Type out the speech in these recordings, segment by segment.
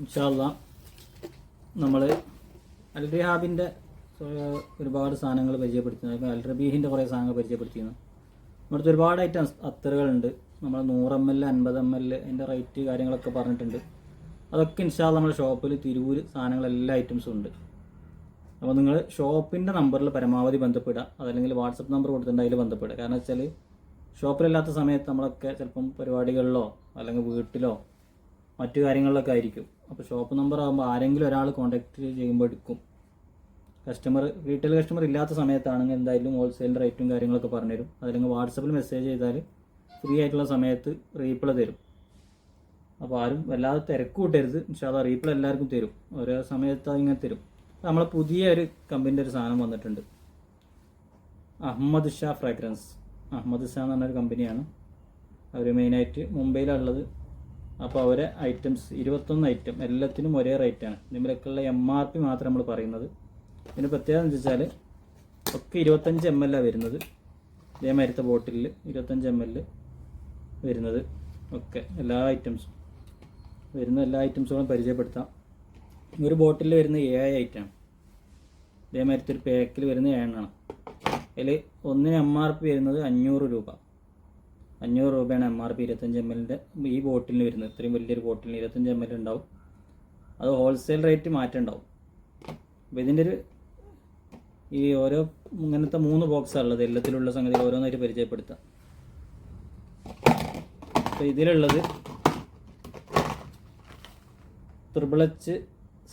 ഇൻഷാല്ല നമ്മൾ അൽറിഹാബിന്റെ ഒരുപാട് സാധനങ്ങൾ പരിചയപ്പെടുത്തുന്നു ഇപ്പോൾ അൽറബീഹിന്റെ കുറേ സാധനങ്ങൾ പരിചയപ്പെടുത്തിയിരുന്നു നമ്മുടെ ഒരുപാട് ഐറ്റംസ് അത്തറുകളുണ്ട്. നമ്മൾ നൂറ് എം എൽ അൻപത് എം എൽ അതിന്റെ റേറ്റ് കാര്യങ്ങളൊക്കെ പറഞ്ഞിട്ടുണ്ട്. അതൊക്കെ ഇൻഷാൽ നമ്മുടെ ഷോപ്പിൽ തിരൂര് സാധനങ്ങൾ എല്ലാ ഐറ്റംസും ഉണ്ട്. അപ്പോൾ നിങ്ങൾ ഷോപ്പിന്റെ നമ്പറിൽ പരമാവധി ബന്ധപ്പെടുക. അതല്ലെങ്കിൽ വാട്സപ്പ് നമ്പർ കൊടുത്തിട്ടുണ്ട് അതിൽ ബന്ധപ്പെടുക. കാരണം വെച്ചാൽ ഷോപ്പിലില്ലാത്ത സമയത്ത് നമ്മളൊക്കെ ചിലപ്പം പരിപാടികളിലോ അല്ലെങ്കിൽ വീട്ടിലോ മറ്റു കാര്യങ്ങളിലൊക്കെ ആയിരിക്കും. അപ്പോൾ ഷോപ്പ് നമ്പർ ആകുമ്പോൾ ആരെങ്കിലും ഒരാൾ കോൺടാക്ട് ചെയ്യുമ്പോൾ എടുക്കും. കസ്റ്റമർ റീറ്റെയിൽ കസ്റ്റമർ ഇല്ലാത്ത സമയത്താണെങ്കിൽ എന്തായാലും ഹോൾസെയിൽ റേറ്റും കാര്യങ്ങളൊക്കെ പറഞ്ഞുതരും അതല്ലെങ്കിൽ വാട്സപ്പിൽ മെസ്സേജ് ചെയ്താൽ ഫ്രീ ആയിട്ടുള്ള സമയത്ത് റീപ്ലൈ തരും. അപ്പോൾ ആരും വല്ലാതെ തിരക്ക് കൂട്ടരുത്. പക്ഷേ അത് റീപ്ലൈ എല്ലാവർക്കും തരും. ഓരോ സമയത്ത് ഇങ്ങനെ തരും. നമ്മളെ പുതിയ ഒരു കമ്പനിന്റെ ഒരു സാധനം വന്നിട്ടുണ്ട്. അഹമ്മദ് ഷാ ഫ്രാഗ്രൻസ് അഹമ്മദ് ഷാ എന്ന് പറഞ്ഞൊരു കമ്പനിയാണ് അവർ മെയിനായിട്ട് മുംബൈയിലുള്ളത് അപ്പോൾ അവരെ ഐറ്റംസ് ഇരുപത്തൊന്ന് ഐറ്റം എല്ലാത്തിനും ഒരേ റേറ്റാണ് ഇതിലൊക്കെയുള്ള എം ആർ പി മാത്രം നമ്മൾ പറയുന്നത്. ഇതിന് പ്രത്യേകത എന്ന് വെച്ചാൽ ഒക്കെ ഇരുപത്തഞ്ച് എം ആണ് വരുന്നത്. ഇതേ മരുത്ത ബോട്ടിലിൽ ഇരുപത്തഞ്ച് എം എൽ വരുന്നത്. ഒക്കെ എല്ലാ ഐറ്റംസും വരുന്ന എല്ലാ ഐറ്റംസുകളും പരിചയപ്പെടുത്താം. ഒരു ബോട്ടിൽ വരുന്ന ഏഴ് ഐറ്റമാണ് ഇതേമാതിരത്തെ ഒരു പാക്കിൽ വരുന്ന ഏഴെണ്ണമാണ് അതിൽ ഒന്നിന് എം ആർ പി വരുന്നത് അഞ്ഞൂറ് രൂപ. അഞ്ഞൂറ് രൂപയാണ് എം ആർ പി ഇരുപത്തഞ്ച് എം എല്ലിന്റെ ഈ ബോട്ടിലിന് വരുന്നത്. ഇത്രയും വലിയൊരു ബോട്ടിലിന് ഇരുപത്തഞ്ച് എം എൽ ഉണ്ടാവും. അത് ഹോൾസെയിൽ റേറ്റ് മാറ്റം ഉണ്ടാവും. അപ്പോൾ ഇതിന്റെ ഒരു ഈ ഓരോ ഇങ്ങനത്തെ മൂന്ന് ബോക്സാണ് ഉള്ളത്. എല്ലാത്തിലുള്ള സംഗതി ഓരോന്നായിട്ട് പരിചയപ്പെടുത്താം. അപ്പോൾ ഇതിലുള്ളത് ത്രിബിളച്ച്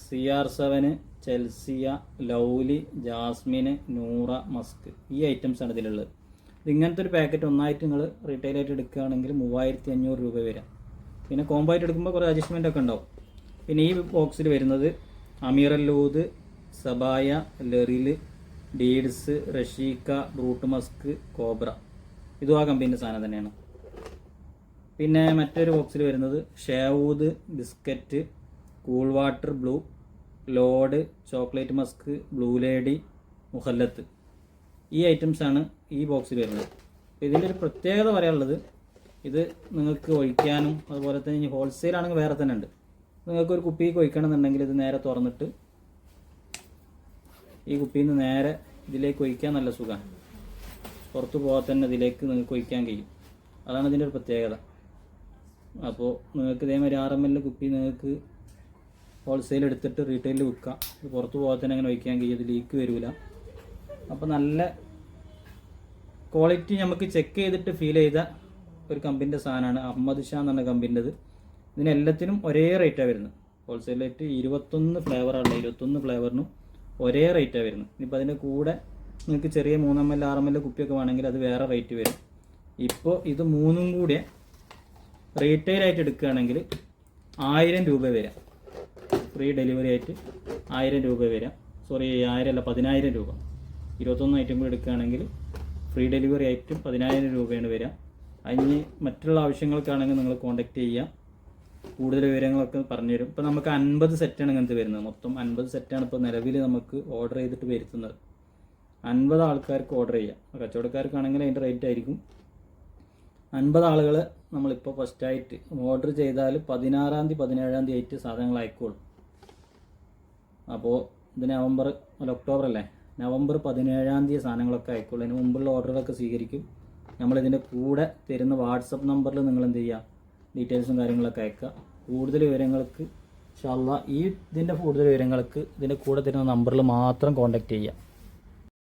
C R seven Chelsea lovely jasmine Noora musk ഈ ഐറ്റംസാണ് ഇതിലുള്ളത്. ഇത് ഇങ്ങനത്തെ ഒരു പാക്കറ്റ് ഒന്നായിട്ട് നിങ്ങൾ റീറ്റെയിൽ ആയിട്ട് എടുക്കുകയാണെങ്കിൽ മൂവായിരത്തി അഞ്ഞൂറ് രൂപ വരാം പിന്നെ കോംബോ ആയിട്ട് എടുക്കുമ്പോൾ കുറേ അഡ്ജസ്റ്റ്മെന്റ് ഒക്കെ ഉണ്ടാവും. പിന്നെ ഈ ബോക്സിൽ വരുന്നത് അമീറല്ലൂദ് സബായ ലെറിൽ ഡീഡ്സ് റഷീക്ക ബ്രൂട്ട് മസ്ക് കോബ്ര ഇതും ആ കമ്പനീന്റെ സാധനം തന്നെയാണ്. പിന്നെ മറ്റൊരു ബോക്സിൽ വരുന്നത് ഷേവൂദ് biscuit cool water blue lord chocolate musk blue lady മുഹല്ലത്ത് ഈ ഐറ്റംസാണ് ഈ ബോക്സിൽ വരുന്നത്. അപ്പോൾ ഇതിന്റെ ഒരു പ്രത്യേകത പറയാനുള്ളത് ഇത് നിങ്ങൾക്ക് ഒഴിക്കാനും അതുപോലെ തന്നെ ഇനി ഹോൾസെയിൽ ആണെങ്കിൽ വേറെ തന്നെ ഉണ്ട്. നിങ്ങൾക്ക് ഒരു കുപ്പിക്ക് ഒഴിക്കണമെന്നുണ്ടെങ്കിൽ ഇത് നേരെ തുറന്നിട്ട് ഈ കുപ്പിയിൽ നിന്ന് നേരെ ഇതിലേക്ക് ഒഴിക്കാൻ നല്ല സുഖമാണ്. പുറത്ത് പോകാതെ തന്നെ ഇതിലേക്ക് നിങ്ങൾക്ക് ഒഴിക്കാൻ കഴിയും. അതാണ് ഇതിന്റെ ഒരു പ്രത്യേകത. അപ്പോൾ നിങ്ങൾക്ക് ഇതേമാതിരി ആർ എം എൽ കുപ്പി നിങ്ങൾക്ക് ഹോൾസെയിൽ എടുത്തിട്ട് റീറ്റെയിലിൽ വിൽക്കാം. പുറത്ത് പോകാതെ തന്നെ അങ്ങനെ ഒഴിക്കാൻ കഴിയും. ഇത് ലീക്ക് വരില്ല അപ്പോൾ നല്ല ക്വാളിറ്റി നമുക്ക് ചെക്ക് ചെയ്തിട്ട് ഫീൽ ചെയ്ത ഒരു കമ്പനിന്റെ സാധനമാണ് അഹമ്മദ് ഷാ എന്ന് പറഞ്ഞ കമ്പനിന്റെത് ഇതിന് എല്ലാത്തിനും ഒരേ റേറ്റാണ് വരുന്നത്. ഹോൾസെയിൽ റേറ്റ് ഇരുപത്തൊന്ന് ഫ്ലേവറാണ് ഇരുപത്തൊന്ന് ഫ്ലേവറിനും ഒരേ റേറ്റാണ് വരുന്നത്. ഇനിയിപ്പോൾ അതിന്റെ കൂടെ നിങ്ങൾക്ക് ചെറിയ മൂന്നം എൽ ആറ് എം എൽ കുപ്പിയൊക്കെ വേണമെങ്കിൽ അത് വേറെ റേറ്റ് വരും. ഇപ്പോൾ ഇത് മൂന്നും കൂടെ റീറ്റെയിലായിട്ട് എടുക്കുകയാണെങ്കിൽ ആയിരം രൂപ വരാം. ഫ്രീ ഡെലിവറി ആയിട്ട് ആയിരം രൂപ വരാം. സോറി ആയിരം അല്ല പതിനായിരം രൂപ. ഇരുപത്തൊന്ന് ഐറ്റം കൂടി എടുക്കുകയാണെങ്കിൽ ഫ്രീ ഡെലിവറി ആയിട്ടും പതിനായിരം രൂപയാണ് വരിക. അതിന് മറ്റുള്ള ആവശ്യങ്ങൾക്കാണെങ്കിൽ നിങ്ങൾ കോൺടാക്റ്റ് ചെയ്യുക. കൂടുതൽ വിവരങ്ങളൊക്കെ പറഞ്ഞു തരും ഇപ്പോൾ നമുക്ക് അൻപത് സെറ്റാണ് ഇങ്ങനത്തെ വരുന്നത്. മൊത്തം അൻപത് സെറ്റാണ് ഇപ്പോൾ നിലവിൽ നമുക്ക് ഓർഡർ ചെയ്തിട്ട് വരുത്തുന്നത്. അൻപത് ആൾക്കാർക്ക് ഓർഡർ ചെയ്യാം. കച്ചവടക്കാർക്കാണെങ്കിൽ അതിന്റെ റേറ്റ് ആയിരിക്കും. അൻപത് ആളുകൾ നമ്മളിപ്പോൾ ഫസ്റ്റായിട്ട് ഓർഡർ ചെയ്താൽ പതിനാറാം തീയതി പതിനേഴാം തീയതി ആയിട്ട് സാധനങ്ങൾ അയക്കുള്ളൂ. അപ്പോൾ ഇത് നവംബർ അല്ല ഒക്ടോബർ അല്ലേ? നവംബർ പതിനേഴാം തീയതി സാധനങ്ങളൊക്കെ അയക്കുള്ളൂ. അതിന് മുമ്പുള്ള ഓർഡറുകളൊക്കെ സ്വീകരിക്കും. നമ്മളിതിന്റെ കൂടെ തരുന്ന വാട്സപ്പ് നമ്പറിൽ നിങ്ങൾ എന്ത് ചെയ്യുക ഡീറ്റെയിൽസും കാര്യങ്ങളൊക്കെ അയക്കുക. കൂടുതൽ വിവരങ്ങൾക്ക് ഇൻഷാല്ലാ ഈ ഇതിന്റെ കൂടുതൽ വിവരങ്ങൾക്ക് ഇതിന്റെ കൂടെ തരുന്ന നമ്പറിൽ മാത്രം കോൺടാക്റ്റ് ചെയ്യുക.